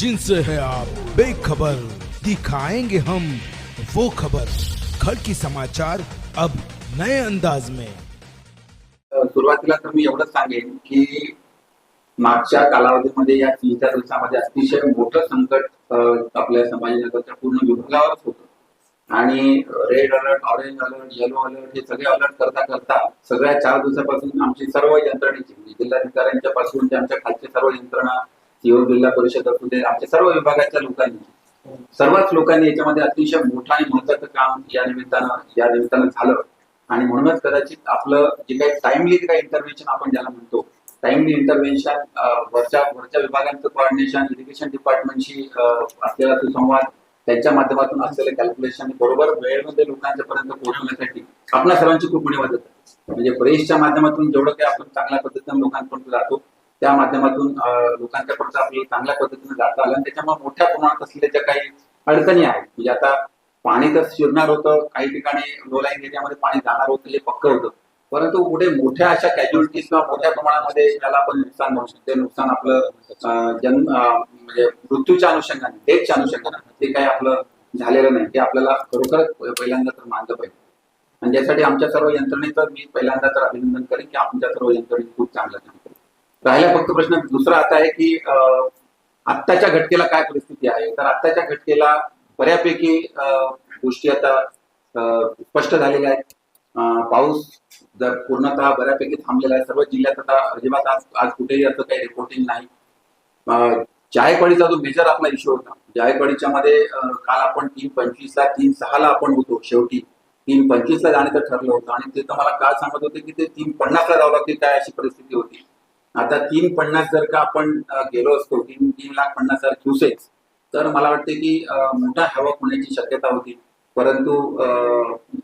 जिनसे है आप। बेखबर दिखाएंगे हम वो खबर। खड़की समाचार अब नए अंदाज में। सुरुवातीला तर मी एवढंच सांगेन की मागच्या कालावधीमध्ये या तीन चार दिवसामध्ये अतिशय मोठं संकट आपल्या समाजाच्या पूर्ण विभागावरच होतं. आणि red alert orange alert yellow alert हे सगळे अलर्ट करता करता सगळ्या चार दिवसापासून आमची सर्व यंत्रणेची जिल्हाधिकाऱ्यांच्या पासून ते आमच्या खालची सर्व यंत्रणा सीओ जिल्हा परिषद असू दे आमच्या सर्व विभागाच्या लोकांनी सर्वच लोकांनी याच्यामध्ये अतिशय मोठं आणि महत्वाचं काम या निमित्तानं या निमित्तानं झालं. आणि म्हणूनच कदाचित आपलं जे काही टाइमली जे काही इंटरव्हेन्शन आपण ज्याला म्हणतो टाइमली इंटरव्हेन्शन वरच्या वरच्या विभागांचं कॉर्डिनेशन इरिगेशन डिपार्टमेंटशी असलेला सुसंवाद त्यांच्या माध्यमातून असलेलं कॅल्क्युलेशन बरोबर वेळेमध्ये लोकांच्या पर्यंत पोहोचवण्यासाठी आपल्या सर्वांची खूप मोठी मदत आहे. म्हणजे प्रेसच्या माध्यमातून जेवढं काही आपण चांगल्या पद्धतीने लोकांपर्यंत जातो त्या माध्यमातून अं, आपल्याला चांगल्या पद्धतीने जाता आलं. आणि त्याच्यामुळे मोठ्या प्रमाणात असलेल्या ज्या काही अडचणी आहेत म्हणजे आता पाणी तर शिरणार होतं काही ठिकाणी लोलाईन एरियामध्ये पाणी जाणार होतं हे पक्क होतं. परंतु पुढे मोठ्या अशा कॅज्युअलिटीज किंवा मोठ्या प्रमाणामध्ये ज्याला आपण नुकसान होऊ शकते. नुकसान आपलं जन्म म्हणजे मृत्यूच्या अनुषंगाने डेथच्या अनुषंगाने ते काही आपलं झालेलं नाही. ते आपल्याला खरोखरच पहिल्यांदा तर मानलं पाहिजे. आणि ज्यासाठी आमच्या सर्व यंत्रणेचं मी पहिल्यांदा तर अभिनंदन करेन की आमच्या सर्व यंत्रणे खूप चांगलं काम राहिला फक्त प्रश्न. दुसरा आता आहे की आत्ताच्या घटकेला काय परिस्थिती आहे? तर आत्ताच्या घटकेला बऱ्यापैकी गोष्टी आता स्पष्ट झालेल्या आहेत. पाऊस जर पूर्णतः बऱ्यापैकी थांबलेला आहे सर्व जिल्ह्यात आता अजिबात आज आज कुठेही असं काही रिपोर्टिंग नाही. जायकवाडीचा जो मेजर आपला इश्यू होता जायकवाडीच्या मध्ये काल आपण तीन पंचवीसला तीन सहाला आपण होतो शेवटी. तीन पंचवीसला जाण्याचं ठरलं होतं आणि ते तर मला काल सांगत होते की ते तीन पन्नासला जावं लागते काय अशी परिस्थिती होती. आता तीन पन्नास जर का आपण गेलो असतो तीन तीन लाख पन्नास हजार क्युसेक्स तर मला वाटते की मोठा हवक होण्याची शक्यता होती. परंतु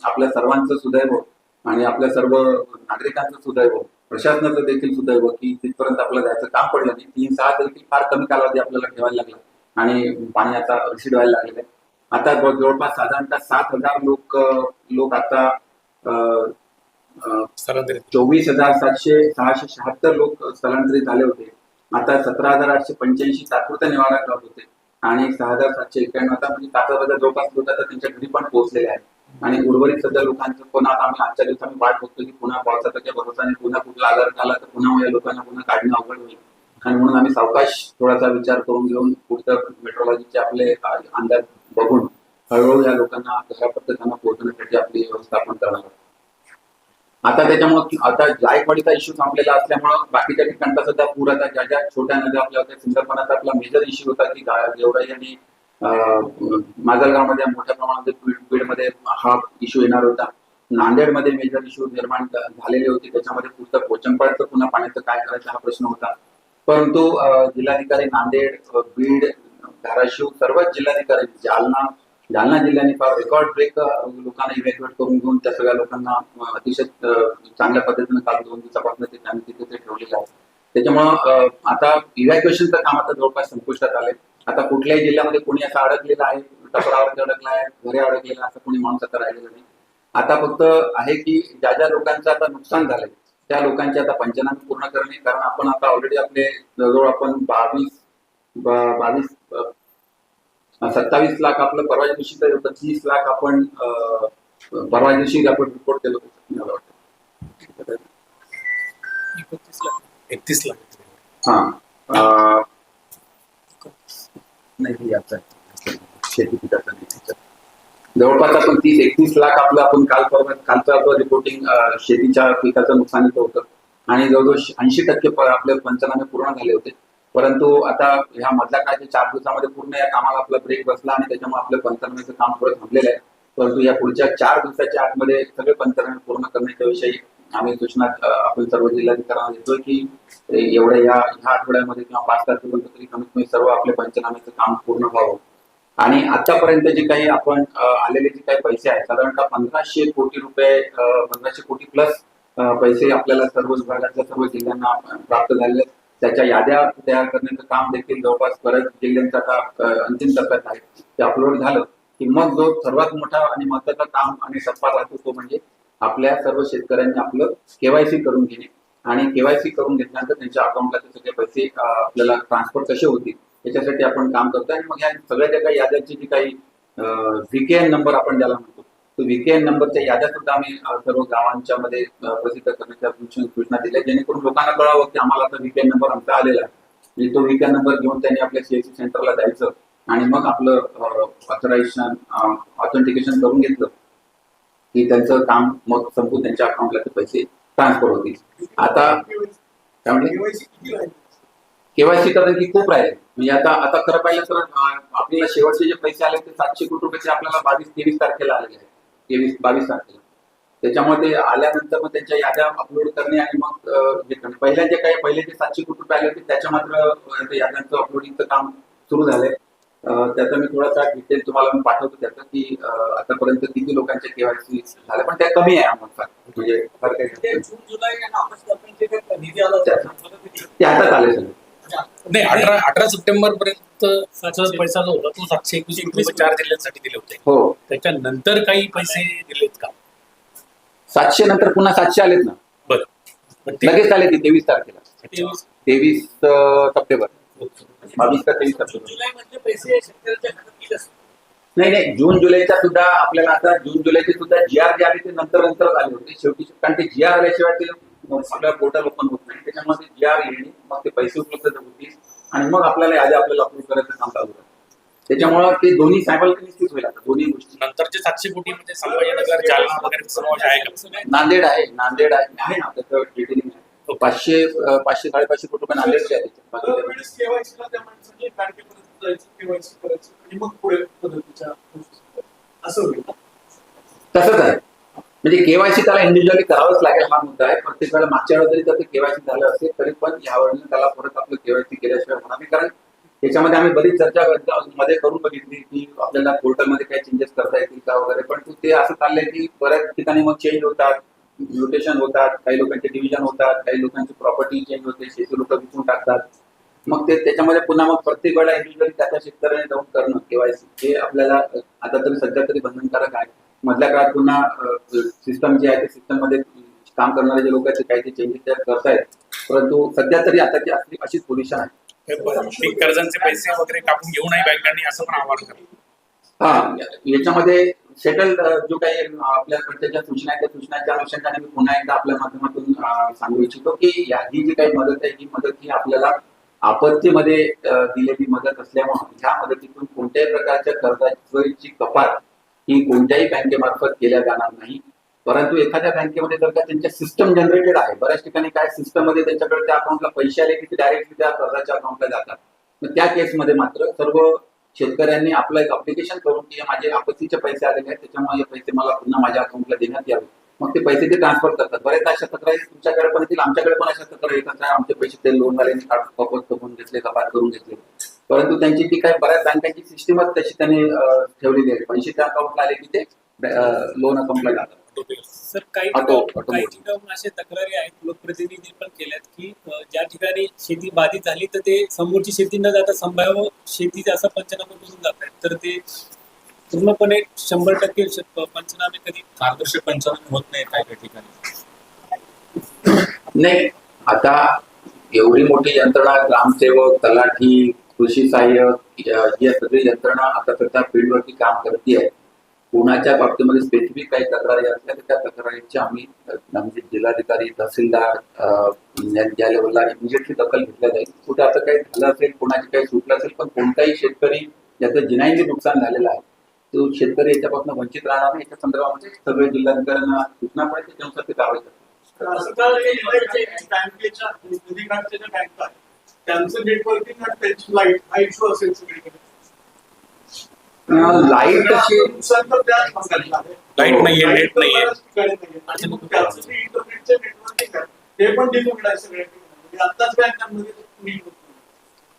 आपल्या सर्वांचं सुदैव आणि आपल्या सर्व नागरिकांचं सुदैव प्रशासनाचं देखील सुदैव की तिथपर्यंत आपल्याला जायचं काम पडलं नाही तीन सहा देखील फार कमी कालावधी आपल्याला ठेवायला लागला आणि पाणी आता रिसीड व्हायला लागलेलं आहे. आता जवळपास साधारणतः सात हजार लोक लोक आता स्थलांतरित चोवीस हजार सातशे सहाशे शहात्तर लोक स्थलांतरित झाले होते. आता सतरा हजार आठशे पंच्याऐंशी तात्पुरत्या निवारा करत होते. आणि सहा हजार सातशे एक्क्याण्णव आता म्हणजे तासाबद्दल जवळपास लोक आता त्यांच्या घरी पण पोहोचलेले आहेत. आणि उर्वरित सध्या लोकांचं पुन्हा आता आम्ही आजच्या दिवसात वाट बघतो की पुन्हा पावसाचा काही पुन्हा कुठला आजार झाला तर पुन्हा या लोकांना पुन्हा काढणं अवघड होईल. आणि म्हणून आम्ही सावकाश थोडासा विचार करून घेऊन पुढचं मेट्रोलॉजीचे आपले अंदाज बघून हळूहळू या लोकांना घरापर्यंत त्यांना पोहोचण्यासाठी आपली व्यवस्थापन करणार आहोत. आता त्याच्यामुळे आता जायकवाडीचा इश्यू संपलेला असल्यामुळं बाकीच्या ठिकाणचा सध्या पूर आता ज्या ज्या छोट्या नद्या आपल्या होत्या सुंदरपणाचा आपला मेजर इश्यू होता की गेवराई आणि माजलगावमध्ये मोठ्या प्रमाणात बीडमध्ये हा इश्यू येणार होता. नांदेडमध्ये मेजर इश्यू निर्माण झालेले होते. त्याच्यामध्ये पुस्तक पोचंपाडचं पुन्हा पाण्याचं काय करायचं हा प्रश्न होता. परंतु जिल्हाधिकारी नांदेड बीड धाराशिव सर्वच जिल्हाधिकारी जालना जालना जिल्ह्याने फार रेकॉर्ड ब्रेक लोकांना इव्हॅक्युएट करून घेऊन त्या सगळ्या लोकांना अतिशय चांगल्या पद्धतीने काल दोन दिवसापासून ते त्यांनी तिथे ते ठेवलेलं आहे त्याच्यामुळं आता इव्हॅक्युएशनचं काम आता जवळपास संपुष्टात आलंय. आता कुठल्याही जिल्ह्यामध्ये कोणी असं अडकलेलं आहे टपरावरती अडकला आहे घरे अडकलेला असं कोणी माणूस आता राहिलेलं नाही. आता फक्त आहे की ज्या ज्या लोकांचं आता नुकसान झालंय त्या लोकांचे आता पंचनामे पूर्ण करणे कारण आपण आता ऑलरेडी आपले जवळजवळ आपण बावीस बावीस सत्तावीस लाख आपलं परवा दिवशी तर तीस लाख आपण परवा दिवशी आपण रिपोर्ट केलं होतं मला वाटतं. एकतीस लाख. हा. नाही याचं. शेती पिकाचं नाही. जवळपास आपण तीस एकतीस लाख आपलं आपण काल परवा कालचं आपलं रिपोर्टिंग शेतीच्या पिकाचं नुकसानीचं होतं. आणि जवळजवळ ऐंशी टक्के आपले पंचनामे पूर्ण झाले होते. परंतु आता ह्या मधल्या काय चार दिवसामध्ये पूर्ण या कामाला आपला ब्रेक बसला आणि त्याच्यामुळे आपलं पंचनामेचं काम थोडं थांबलेलं आहे. परंतु या पुढच्या चार दिवसाच्या आतमध्ये सगळे पंचनामे पूर्ण करण्याच्या विषयी आम्ही सूचना आपण सर्व जिल्हाधिकाऱ्यांना देतोय की एवढ्या या ह्या आठवड्यामध्ये किंवा पाच तारखेपर्यंत तरी कमीत कमी सर्व आपले पंचनाम्याचं काम पूर्ण व्हावं. आणि आतापर्यंत जे काही आपण आलेले जे काही पैसे आहेत साधारणतः पंधराशे कोटी रुपये पंधराशे कोटी प्लस पैसे आपल्याला सर्व विभागातल्या सर्व जिल्ह्यांना प्राप्त झालेले आहेत. त्याच्या याद्या तयार करण्याचं काम देखील जवळपास बऱ्याच जिल्ह्यांचा आता अंतिम टप्प्यात आहे. ते अपलोड झालं की मग जो सर्वात मोठा आणि महत्त्वाचा काम आणि टप्पा राहतो तो म्हणजे आपल्या सर्व शेतकऱ्यांनी आपलं केवायसी करून घेणे. आणि केवायसी करून घेतल्यानंतर त्यांच्या अकाउंटला ते सगळे पैसे आपल्याला ट्रान्सफर कसे होतील याच्यासाठी आपण काम करतोय. आणि मग या सगळ्या ज्या काही याद्यांची जी काही व्हीकेएन नंबर आपण ज्याला म्हणतो व्हीकेएन नंबरच्या याद्या सुद्धा आम्ही सर्व गावांच्या मध्ये प्रसिद्ध करण्याच्या सूचना दिल्या. जेणेकरून लोकांना कळावं की आम्हाला तर व्हीकेएन नंबर आमचा आलेला आहे. म्हणजे तो व्हीकेएन नंबर घेऊन त्यांनी आपल्या सीएससी सेंटरला जायचं आणि मग आपलं ऑथरायझेशन ऑथेंटिकेशन करून घेतलं की त्यांचं काम मग संपून त्यांच्या अकाउंटला ते पैसे ट्रान्सफर होतील. आता त्यामुळे केवायसी करणं की खूप राहील म्हणजे आता आता खरं पाहिलं तर आपल्याला शेवटचे जे पैसे आले ते सातशे कोटी रुपयाचे आपल्याला बावीस तेवीस तारखेला आलेले आहेत. तेवीस बावीस तारखेला. त्याच्यामुळे ते आल्यानंतर मग त्यांच्या याद्या अपलोड करणे आणि मग हे करणे पहिल्या जे काही पहिले जे सातशे कोटी रुपये आले होते त्याच्या मात्र याद्यांचं अपलोडिंगचं काम सुरू झालंय. अं, त्याचा मी थोडासा डिटेल तुम्हाला मी पाठवतो त्याचं की आतापर्यंत किती लोकांचे केवायसी झाले पण त्या कमी आहे आम्हाला म्हणजे फार काही ते जून जुलै आणि ऑगस्ट आपण जे काही निधी आला होता ते हातात आले सगळे. नाही अठरा अठरा सप्टेंबर पर्यंत सातशे. पैसा जो होता तो सातशे एकवीस रुपये चार जिल्ह्यांसाठी दिले होते. हो. त्याच्यानंतर काही पैसे दिलेत का? सातशे नंतर पुन्हा सातशे आलेत ना? बरं. लगेच आले ती तेवीस तारखेला. तेवीस. सप्टेंबर. बावीस का तेवीस सप्टेंबर. नाही नाही. जून जुलैच्या सुद्धा आपल्याला आता जून जुलैचे सुद्धा जी आर जे आले ते नंतर नंतर आले होते. शेवटी कारण ते जी आर आल्याशिवाय ते आपल्या पोर्टल ओपन होत नाही. त्याच्यामध्ये जी आर येणे मग ते पैसे उपलब्ध होतील. आणि मग आपल्याला यादी आपल्याला अप्रूव्ह करायचं काम चालू आहे त्याच्यामुळं ते दोन्ही सायमल्टेनियसलीच होईल आता दोन्ही गोष्टी नंतरचे सातशे कोटी म्हणजे संभाजीनगर जालना वगैरे समावेश आहे का नांदेड आहे नांदेड आहे आहे ना त्याचं डिटेलिंग आहे पाचशे पाचशे साडेपाचशे कुटुंब नांदेडचे आहेत बाकी काही नाही. दरवेळेस KYC ला त्या माणसाने बँकेपर्यंत जायचं केवायसी करायचं आणि मग पुढे पद्धतीच्या गोष्टी. असं होईल ना? तसंच आहे म्हणजे केवायसी त्याला इंडिव्हिज्युअली करावंच लागेल हा मुद्दा आहे. प्रत्येक वेळेला मागच्या वेळेला जरी त्याचं केवायसी झालं असेल तरी पण यावेळेला त्याला परत आपलं केवायसी केल्याशिवाय होणार नाही. कारण त्याच्यामध्ये आम्ही बरीच चर्चा मध्ये करून बघितली की आपल्याला पोर्टलमध्ये काही चेंजेस करता येतील का वगैरे. पण ते असं चाललंय की बऱ्याच ठिकाणी मग चेंज होतात म्युटेशन होतात काही लोकांचे डिव्हिजन होतात काही लोकांची प्रॉपर्टी चेंज होते शेती लोक विचून टाकतात. मग ते त्याच्यामध्ये पुन्हा मग प्रत्येक वेळेला इंडिव्हिज्युअली त्याच्या शेतकऱ्याने जाऊन करणं केवायसी. हे आपल्याला आता तरी सध्या तरी बंधनकारक आहे. मधल्या काळात पुन्हा सिस्टम जे आहे ते सिस्टममध्ये काम करणारे जे लोक आहेत ते काही चेंजेस त्या करतायत. परंतु सध्या तरी आता ती असली अशीच पोझिशन आहे. कर्जांचे पैसे वगैरे कापून घेऊ नये बँकांनी असं पण आवाहन करा हा याच्यामध्ये सेटल जो काही आपल्याकडच्या ज्या सूचना आहेत त्या सूचनाच्या अनुषंगाने मी पुन्हा एकदा आपल्या माध्यमातून सांगू इच्छितो की या ही जी काही मदत आहे ही मदत ही आपल्याला आपत्तीमध्ये दिलेली मदत असल्यामुळे ह्या मदतीतून कोणत्याही प्रकारच्या कर्जाची कपात ही कोणत्याही बँकेमार्फत केल्या जाणार नाही. परंतु एखाद्या बँकेमध्ये जर का त्यांच्या सिस्टम जनरेटेड आहे बऱ्याच ठिकाणी काय सिस्टममध्ये त्यांच्याकडे त्या अकाउंटला पैसे आले की ते डायरेक्टली त्या कर्जाच्या अकाउंटला जातात. मग त्या केसमध्ये मात्र सर्व शेतकऱ्यांनी आपलं एक अप्लिकेशन करून की माझे आपत्तीचे पैसे आलेले आहेत त्याच्यामुळे पैसे मला पुन्हा माझ्या अकाउंटला देण्यात यावे. मग ते पैसे ते ट्रान्सफर करतात. बरेच अशा तक्रारी तुमच्याकडे पण येतील आमच्याकडे पण अशा तक्रारी येतात. आमचे पैसे ते लोनवाल्यांनी कपत करून घेतले कपात करून घेतले. परंतु त्यांची ती काय बऱ्याच बँकांची सिस्टमच तशी त्यांनी ठेवलेली आहे. पैसे त्या अकाउंटला आले की ते लोन अकाउंटला जातात. सर काही काही अशा तक्रारी आहेत लोकप्रतिनिधी पण केल्यात की ज्या ठिकाणी शेती बाधित झाली तर ते समोरची शेती न जाता संभाव्य शेती असा पंचनामा करून जात आहेत. तर ते पूर्णपणे शंभर टक्के पंचनामे कधी पारदर्शक पंचनामे होत नाही काही काही ठिकाणी. नाही आता एवढी मोठी यंत्रणा ग्रामसेवक तलाठी कृषी सहाय्यक या सगळी यंत्रणा आता सध्या फील्डवरती काम करते आहे. कोणाच्या बाबतीमध्ये स्पेसिफिक काही तक्रारी असल्या तर त्या तक्रारीची आम्ही म्हणजे जिल्हाधिकारी तहसीलदार या- लेवलला इमिजिएटली दखल घेतल्या जाईल. कुठे असं काही झालं असेल कोणाची काही सुटलं असेल पण कोणताही शेतकरी ज्याचं जिनाईचे नुकसान झालेलं आहे. तो शेतकरी याच्यापासून वंचित राहणार नाही. याच्या संदर्भामध्ये सगळे जिल्हाधिकाऱ्यांना सूचना पडेल त्याच्यानुसार ते कारवाई करतात त्यांचं नेटवर्किंग आणि त्यांची लाइट हा असेल सगळीकडे. लाइट. लाइट नाहीये नेट नाहीये. बऱ्याच ठिकाणी नाहीये. आणि मग त्याचं जे इंटरनेटचं नेटवर्किंग आहे ते पण आहे सगळ्या ठिकाणी म्हणजे आत्ताच बँकांमध्ये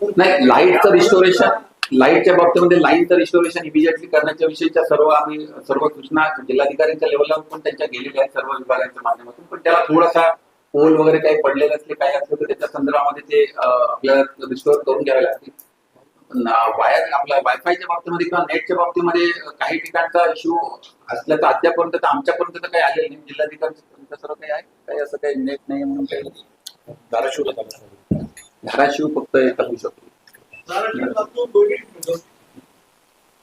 होत नाही लाईटचं रिस्टोरेशन लाईटच्या बाबतीमध्ये लाईनचं रिस्टोरेशन इमिजिएटली करण्याच्या विषयीच्या सर्व आम्ही सर्व सूचना जिल्हाधिकाऱ्यांच्या लेवलला पण त्यांच्या गेलेल्या आहेत सर्व विभागांच्या माध्यमातून. पण त्याला थोडासा पोल वगैरे काही पडलेले असले काही असलं तर त्याच्या संदर्भामध्ये ते आपल्याला रिस्टोर करून घ्यावे लागतील. वायर आपल्या वायफायच्या बाबतीमध्ये किंवा नेटच्या बाबतीमध्ये काही ठिकाणचा इश्यू असल्याचं अद्यापर्यंत तर आमच्यापर्यंत तर काही आलेलं नाही. जिल्हाधिकारी सर्व काही आहे. काही असं काही नेट नाही म्हणून काही धाराशिव धाराशिव फक्त एकच होऊ शकतो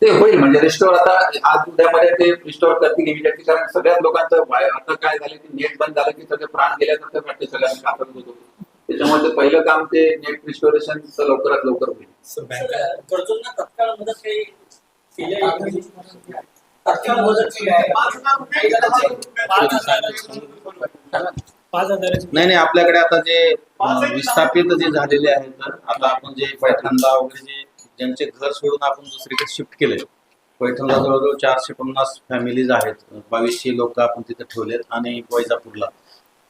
ते होईल. म्हणजे रिस्टोर आता आज उद्यामध्ये ते रिस्टोर करतील इमिडिएटली कारण सगळ्याच लोकांचं आता काय झालं की नेट बंद झालं की सगळे प्राण गेल्यासारखं वाटते सगळ्यांना. आपण होतो त्याच्यामुळे ते पहिलं काम ते नेट रिस्टोरेशन लवकरात लवकर होईल. सर बँका गरजूंना तत्काळ मदत काही केली आहे? तत्काळ मदत केली आहे. पाच हजाराची नाही नाही आपल्याकडे आता जे विस्थापित जे झालेले आहेत तर आता आपण जे पैठणला वगैरे जे ज्यांचे घर सोडून आपण दुसरीकडे शिफ्ट केले पैठणला जवळजवळ चारशे पन्नास फॅमिलीज आहेत. बावीसशे लोक आपण तिथे ठेवलेत आणि वैजापूरला.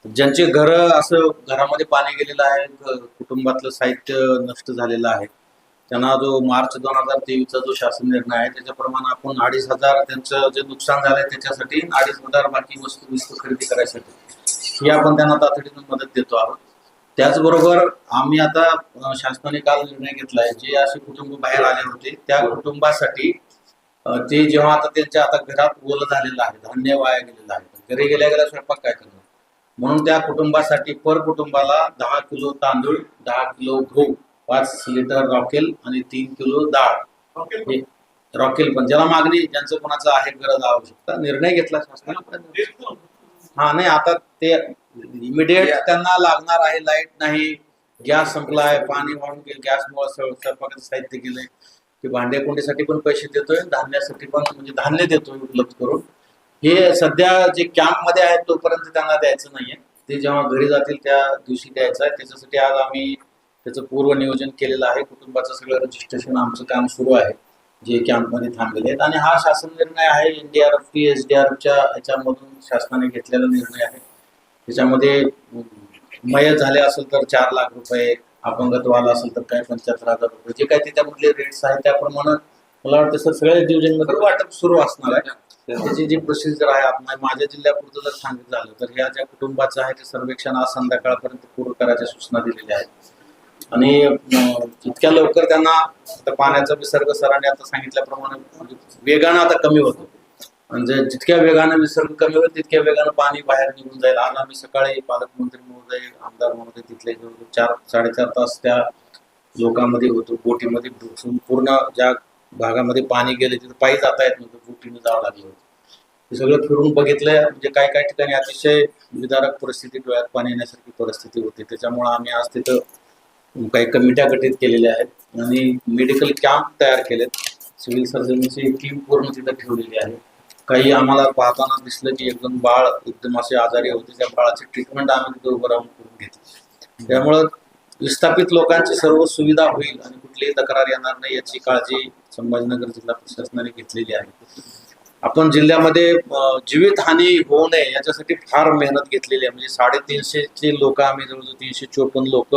ज्यांचे घर असं घरामध्ये पाणी गेलेलं आहे कुटुंबातलं साहित्य नष्ट झालेलं आहे. त्यांना जो मार्च दोन हजार तेवीसचा जो शासन निर्णय आहे त्याच्याप्रमाणे आपण अडीच हजार त्यांचं जे नुकसान झालंय त्याच्यासाठी अडीच हजार बाकी वस्तू वस्तू खरेदी करायसाठी. ही आपण त्यांना तातडीनं मदत देतो आहोत. त्याचबरोबर आम्ही आता शासनाने काल निर्णय घेतलाय जे असे कुटुंब बाहेर आले होते त्या कुटुंबासाठी ते जेव्हा आता त्यांच्या आता घरात ओलं झालेलं आहे धान्य वाया गेलेलं आहे घरी गेल्या गेल्या स्वयंपाक काय करणार? म्हणून त्या कुटुंबासाठी पर कुटुंबाला दहा किलो तांदूळ दहा किलो गहू पाच लिटर रॉकेल आणि तीन किलो डाळ. रॉकेल पण. ज्याला मागणी ज्यांचं कोणाचं आहे गरज आवश्यकता निर्णय घेतला शासनाने. हा नाही आता ते इमिडिएट त्यांना लागणार आहे लाइट नाही. गॅस संपला आहे पाणी वाहून गेलं गॅसमुळे स्वयंपाकाचं साहित्य गेलंय. की भांडे कुंडीसाठी पण पैसे देतोय धान्यासाठी पण म्हणजे धान्य देतोय उपलब्ध करून. हे सध्या जे कॅम्पमध्ये आहेत तोपर्यंत त्यांना द्यायचं नाहीये. ते जेव्हा घरी जातील त्या दिवशी द्यायचं आहे. त्याच्यासाठी आज आम्ही त्याचं पूर्व नियोजन केलेलं आहे. कुटुंबाचं सगळं रजिस्ट्रेशन आमचं काम सुरू आहे जे कॅम्पमध्ये थांबलेले आहेत. आणि हा शासन निर्णय आहे एनडीआरएफ टी एस डी च्या याच्यामधून शासनाने घेतलेला निर्णय आहे. त्याच्यामध्ये मय मयत झाले असेल तर चार लाख रुपये अपंगत्व असेल तर काय पंच्याहत्तर हजार रुपये. जे काय त्याच्यामधले रेट्स आहेत त्याप्रमाणे मला वाटतं सर सगळ्या डिव्हिजनमध्ये वाटप सुरू असणार आहे. त्याची जी प्रोसिजर आहे आपण माझ्या जिल्ह्यापुरतं जर सांगितलं झालं तर ह्या ज्या कुटुंबाचं आहे ते सर्वेक्षण आज संध्याकाळपर्यंत पूर्ण करायच्या सूचना दिलेल्या आहेत. आणि इतक्या लवकर त्यांना आता पाण्याचा विसर्ग सरांनी आता सांगितल्याप्रमाणे म्हणजे वेगानं आता कमी होतो. म्हणजे जितक्या वेगानं विसर्ग कमी होईल तितक्या वेगानं पाणी बाहेर निघून जाईल. आज आम्ही सकाळी पालकमंत्री महोदय आमदार महोदय तिथले चार साडेचार तास त्या लोकांमध्ये होतो. बोटीमध्ये घुसून पूर्ण ज्या भागामध्ये पाणी गेले तिथे पायी जाता येत नव्हतं. बोटीने जावं लागलं होतं. हे सगळं फिरून बघितलं म्हणजे काय काय ठिकाणी अतिशय विदारक परिस्थिती डोळ्यात पाणी येण्यासारखी परिस्थिती होती. त्याच्यामुळे आम्ही आज तिथं काही कमिट्या गठीत केलेल्या आहेत. आणि मेडिकल कॅम्प तयार केलेत. सिव्हिल सर्जनची टीम पूर्ण तिथं ठेवलेली आहे. काही आम्हाला पाहताना दिसलं की एकदम बाळ एकदम असे आजारी होते. त्या बाळाची ट्रीटमेंट आम्ही तिथे उभं राहून करून घेतली. त्यामुळं विस्थापित लोकांची सर्व सुविधा होईल आणि कुठलीही तक्रार येणार नाही याची काळजी संभाजीनगर जिल्हा प्रशासनाने घेतलेली आहे. आपण जिल्ह्यामध्ये जीवितहानी होऊ नये याच्यासाठी फार मेहनत घेतलेली आहे. म्हणजे साडेतीनशेचे लोक आम्ही जवळजवळ तीनशे चोपन्न लोक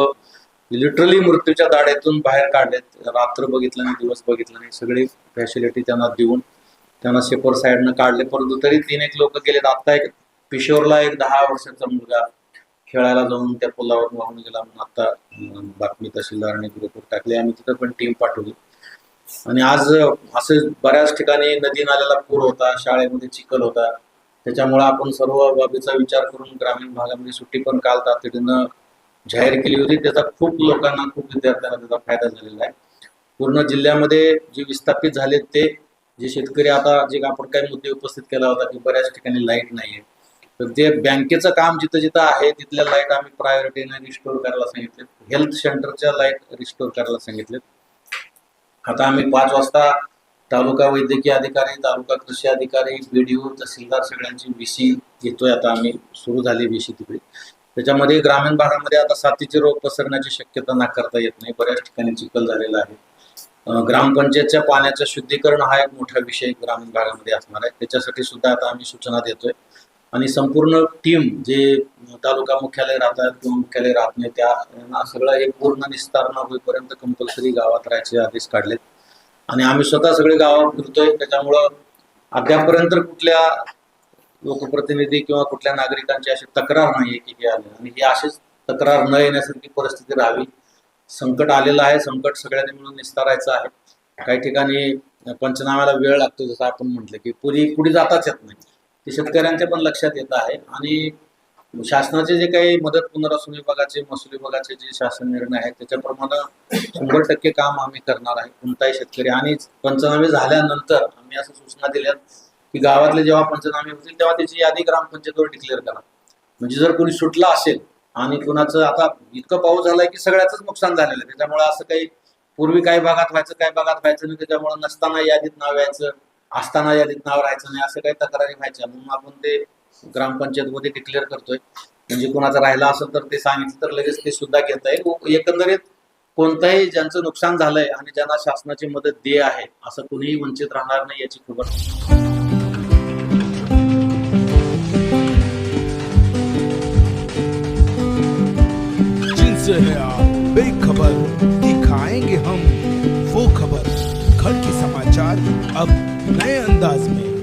लिटरली मृत्यूच्या दाड्यातून बाहेर काढलेत. रात्र बघितलं नाही दिवस बघितल्याने नाही. सगळी फॅसिलिटी त्यांना देऊन त्यांना सेपर साईडनं काढले. परंतु तरी तीन एक लोक गेलेत. आत्ता एक पिशोरला एक दहा वर्षाचा मुलगा खेळायला जाऊन त्या पुलावर वाहून गेला म्हणून आता बातमी तहसीलदारांनी ग्रुपवर टाकली. आम्ही तिथं पण टीम पाठवली. आणि आज असे बऱ्याच ठिकाणी नदी नाल्याला पूर होता शाळेमध्ये चिखल होता. त्याच्यामुळे आपण सर्व बाबीचा विचार करून ग्रामीण भागामध्ये सुट्टी पण काल तातडीनं जाहीर केली होती. त्याचा खूप लोकांना खूप विद्यार्थ्यांना त्याचा फायदा झालेला आहे. पूर्ण जिल्ह्यामध्ये जे विस्थापित झालेत ते जे शेतकरी आता जे आपण काही मुद्दे उपस्थित केला होता की बऱ्याच ठिकाणी लाइट नाहीये. तर ते बँकेचं काम जिथं जिथं आहे तिथल्या लाइट आम्ही प्रायोरिटीने रिस्टोर करायला सांगितले हेल्थ सेंटरच्या लाइट रिस्टोर करायला सांगितले आता आम्ही पाच वाजता तालुका वैद्यकीय अधिकारी तालुका कृषी अधिकारी बीडीओ तहसीलदार सगळ्यांची बीसी घेतोय आता आम्ही. सुरू झाली बीसी तिकडे. त्याच्यामध्ये ग्रामीण भागामध्ये आता साथीचे रोग पसरण्याची शक्यता नाकारता येत नाही. बऱ्याच ठिकाणी चिखल झालेला आहे. ग्रामपंचायतच्या पाण्याचं शुद्धीकरण हा एक मोठा विषय ग्रामीण भागामध्ये असणार आहे. त्याच्यासाठी सुद्धा आता आम्ही सूचना देतोय. आणि संपूर्ण टीम जे तालुका मुख्यालय राहतात किंवा मुख्यालय राहत नाही त्या सगळं एक पूर्ण निस्तार न होईपर्यंत कंपल्सरी गावात राहायचे आदेश काढलेत. आणि आम्ही स्वतः सगळे गावात फिरतोय. त्याच्यामुळं अद्यापर्यंत कुठल्या लोकप्रतिनिधी किंवा कुठल्या नागरिकांची अशी तक्रार नाहीये की हे आले. आणि ही अशीच तक्रार न येण्यासारखी परिस्थिती राहावी. संकट आलेलं आहे संकट सगळ्यांनी मिळून निस्तारायचं आहे. काही ठिकाणी पंचनाम्याला वेळ लागतो जसं आपण म्हटलं की पुरी पुढे जाताच येत नाही. ते शेतकऱ्यांच्या पण लक्षात येत आहे आणि शासनाचे जे काही मदत पुनर्वसन विभागाचे महसूल विभागाचे जे शासन निर्णय आहेत त्याच्याप्रमाणे शंभर टक्के काम आम्ही करणार आहे कोणताही शेतकरी. आणि पंचनामे झाल्यानंतर आम्ही असं सूचना दिल्यात की गावातले जेव्हा पंचनामे होतील तेव्हा त्याची यादी ग्रामपंचायतीवर डिक्लेअर करा. म्हणजे जर कोणी सुटला असेल आणि कुणाचं आता इतकं पाऊस झालाय की सगळ्याच नुकसान झालेलं आहे. त्याच्यामुळे असं काही पूर्वी काही भागात व्हायचं काही भागात व्हायचं नाही. त्याच्यामुळे नसताना यादीत नाव यायचं असताना यादीत नाव राहायचं नाही. असं काही तक्रारी व्हायच्या म्हणून आपण ते ग्रामपंचायतमध्ये डिक्लेअर करतोय. म्हणजे कुणाचं राहिला असेल तर ते सांगितलं तर लगेच ते सुद्धा घेता येईल एकंदरीत कोणताही ज्यांचं नुकसान झालंय आणि ज्यांना शासनाची मदत दे आहे असं कुणीही वंचित राहणार नाही याची खबर. से है आप। बेखबर दिखाएंगे हम वो खबर। घर के समाचार अब नए अंदाज में।